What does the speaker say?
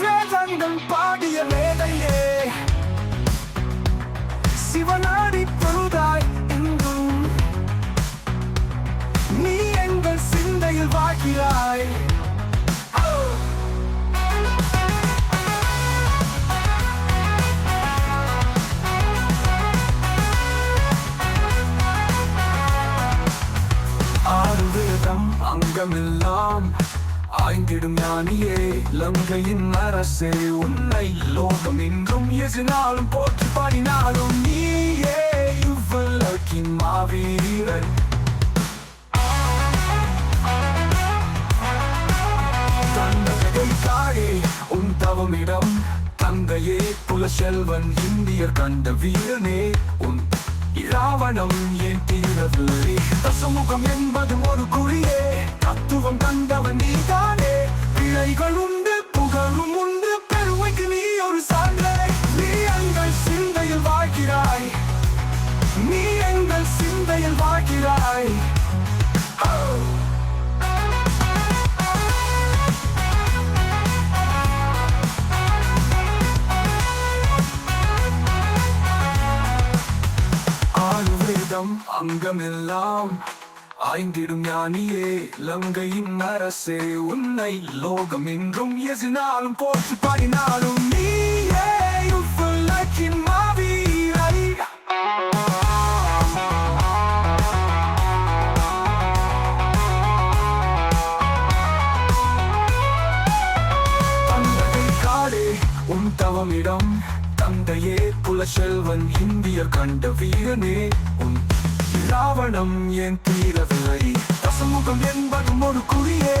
வேதங்கள் பாடிய மேடையே. சிவனாடி பொழுதாய் இங்கும் நீ எங்கள் சிந்தையில் வாழ்கிறாய். ஆறு விதம் அங்கமெல்லாம் பாய்ந்திடும் ஞானியே லங்கையின் அரசே உன்னை லோகம் என்றும் எசினாலும் போற்றி பாடினாலும் நீயே இவ்வளக்கின் மாவீரன் தந்தையை உன் தவமிடம் தந்தையே புலசெல்வன் இந்தியர் கண்ட வீரனே உன் இராவணம் ஏன் தீரவில்லை? தசமுகம் என்பது ஒரு குறியே தத்துவம் கண்ட பார்க்கிறாய் நீ எங்கள் சிந்தையில் வாழ்கிறாய். ஆயுர்வேதம் அங்கமெல்லாம் ஆய்ந்திடும் ஞானியே லங்கையின் அரசே உன்னை லோகம் என்றும் எசினாலும் போற்று பாடினாலும் நீ உன் தந்தையே புலசெல்வன் இந்தியர் கண்ட வீரனே. உன் ராவணம் ஏன் தீரவில்லை? தசமுகம் என்பதும் ஒரு குறியே.